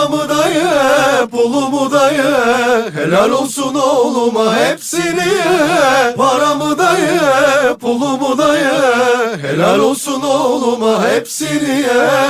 Paramı da ye, pulumu da ye Helal olsun oğluma hepsini ye. Paramı da ye, pulumu da ye Helal olsun oğluma hepsini ye.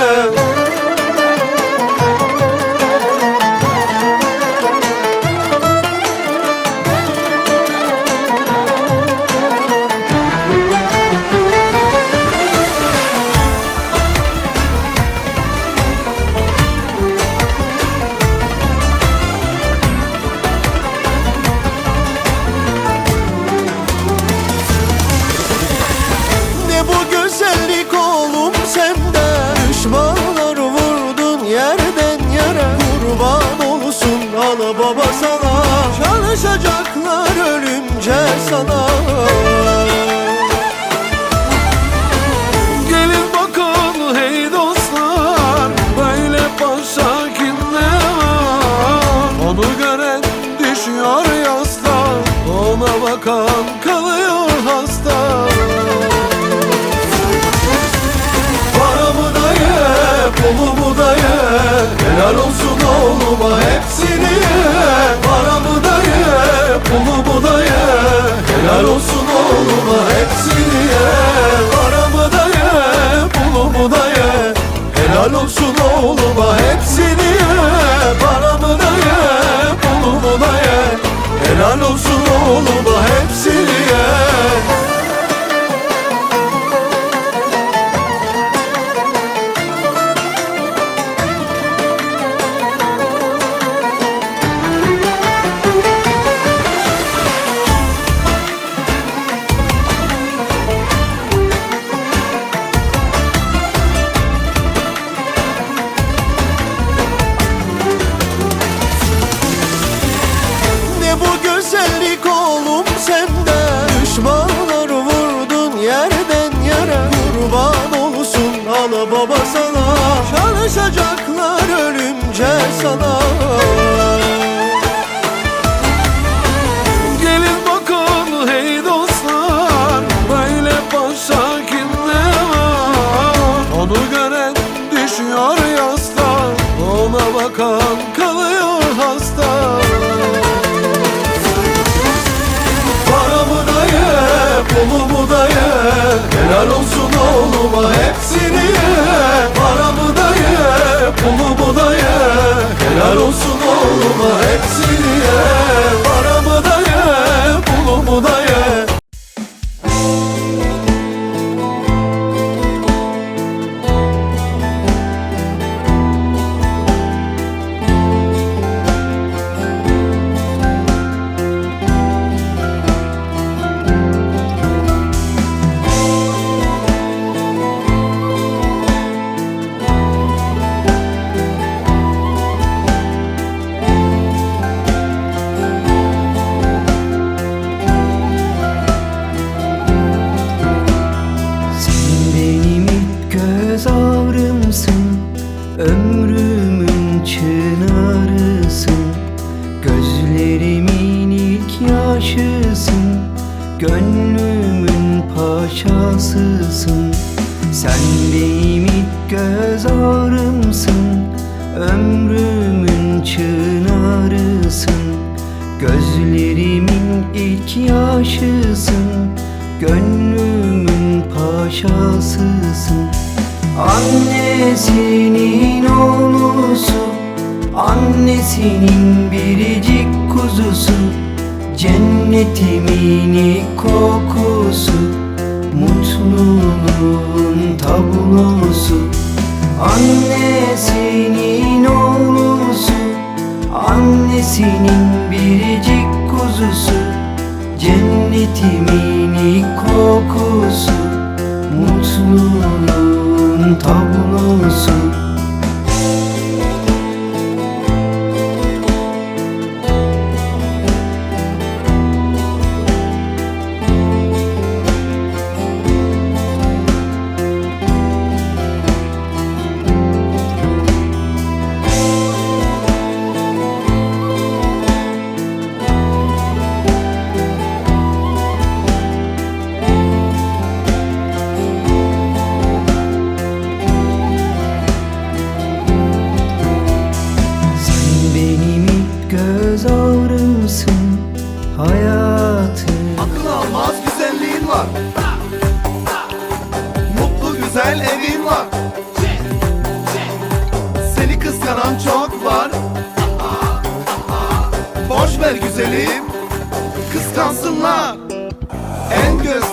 Sana. Gelin bakın hey dostlar Böyle paşa kimde var? Onu gören düşüyor yasta Ona bakan kalıyor hasta. Paramı da ye, pulumu da ye. Helal olsun oğluma hepsini baba sana. Çalışacaklar ölünce sana. Gelin bakın hey dostlar Böyle paşa kimde var Onu gören düşüyor yasta Ona bakan kalıyor hasta. Paramı da ye, pulumu da ye Helal olsun oğluma hepsini ye Helal olsun oğluma hepsini Ömrümün çınarısın. Gözlerimin ilk yaşısın. Gönlümün paşasısın. Sen benim ilk göz ağrımsın. Ömrümün çınarısın. Gözlerimin ilk yaşısın. Gönlümün paşasısın Annesinin oğlusu Annesinin biricik kuzusu Cennetimin ilk kokusu Mutluluğun tablosu. Annesinin oğlusu Annesinin biricik kuzusu Cennetimin ilk kokusu Mutluluğun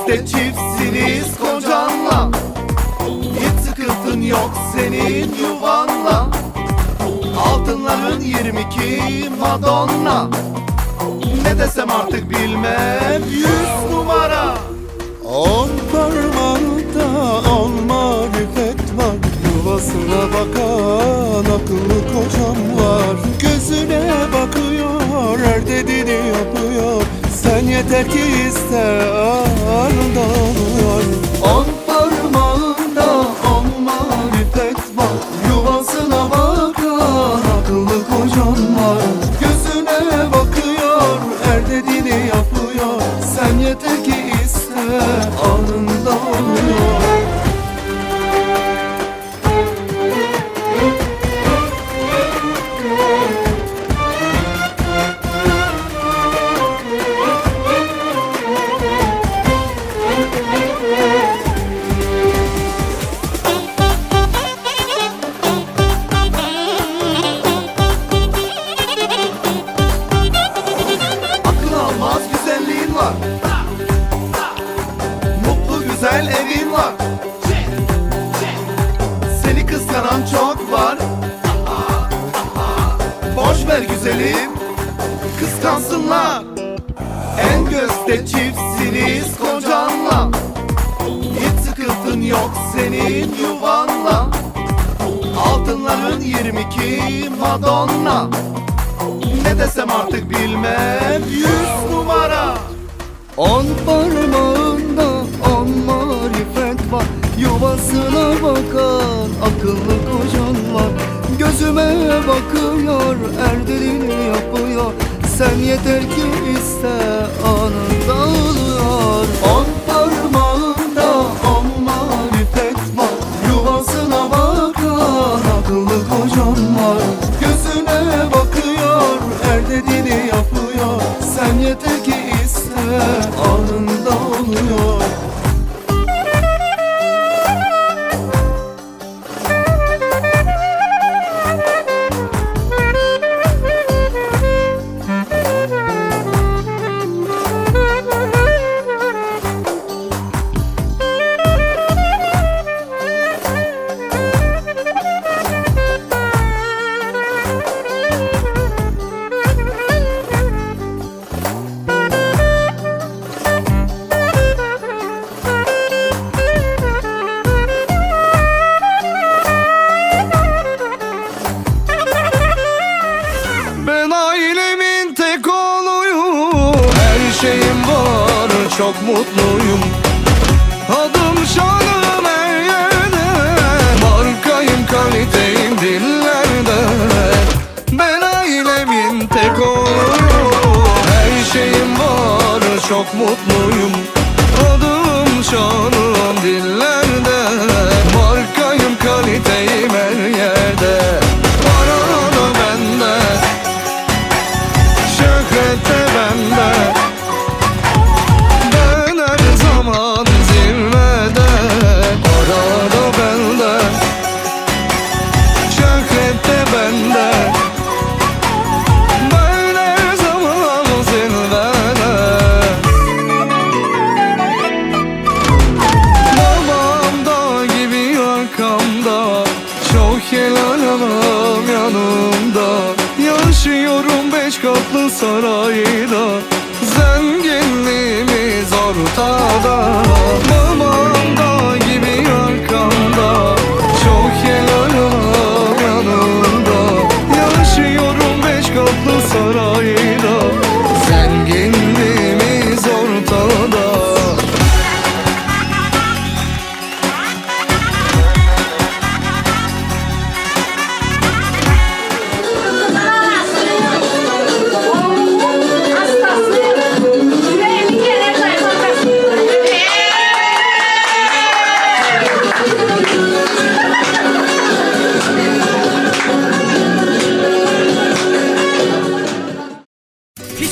Gözde çiftsiniz kocanla. Hiç sıkıntın yok senin yuvanla. Altınların 22 Madonna. Ne desem artık bilmem Yüz numara. On parmağında on marifet var. Yuvasına bakan akıllı kocam var. Gözüne bakıyor her dediğini yapıyor Sen yeter ki iste anında oluyor. On Altınların 22 Madonna. Ne desem artık bilmem Yüz numara. On parmağında on marifet var Yuvasına bakan akıllı kocan var. Gözüme bakıyor er dediğini yapıyor. Sen yeter ki iste anında oluyor On çok mutluyum. Adım şanım her yerde. Markayım kaliteyim dillerde. Ben ailemin tek oğluyum Her şeyim var çok mutluyum. Adım şanım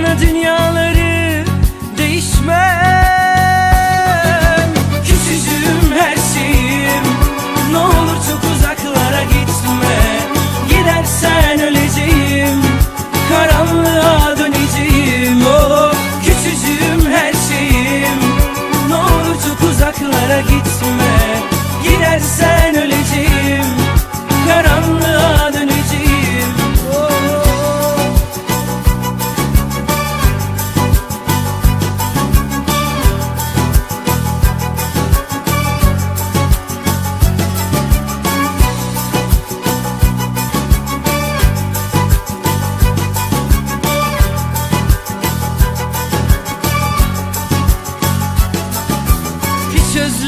O ana dünyaları değişmem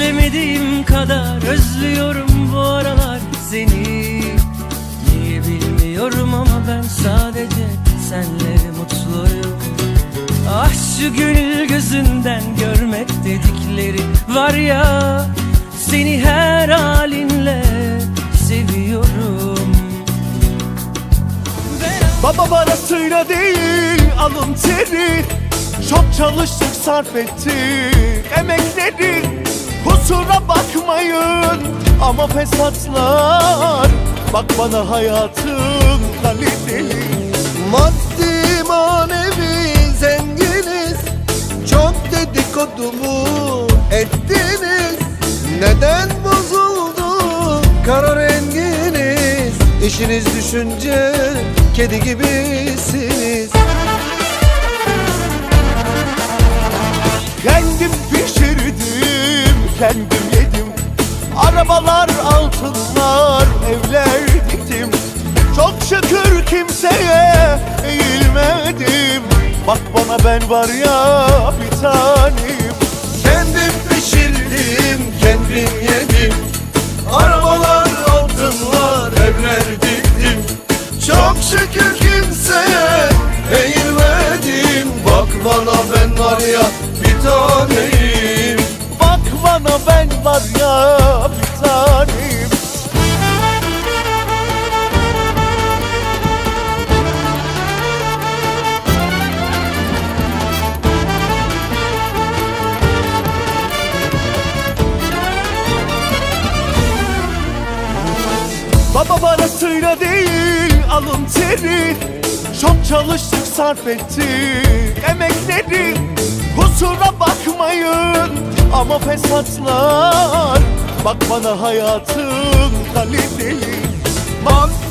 özlemediğim kadar özlüyorum bu aralar seni. Niye bilmiyorum ama ben sadece senle mutluyum. Ah şu gönül gözünden görmek dedikleri var ya Seni her halinle seviyorum. Baba parasıyla değil alın teri Çok çalıştık sarf ettik emekleri Kusura bakmayın ama fesatlar Bak bana hayatın kaliteli. Maddi manevi zenginiz Çok dedikodumu ettiniz. Neden bozuldu kara renginiz? İşiniz düşünce kedi gibisiniz. Kendim pişirdim, kendim yedim. Arabalar, altınlar, evler diktim. Çok şükür kimseye eğilmedim. Bak bana ben var ya bir tanem parasıyla değil alın teri. Çok çalıştık sarf ettik emekleri. Kusura bakmayın ama fesatlar. Bak bana hayatın kaliteli. Maddi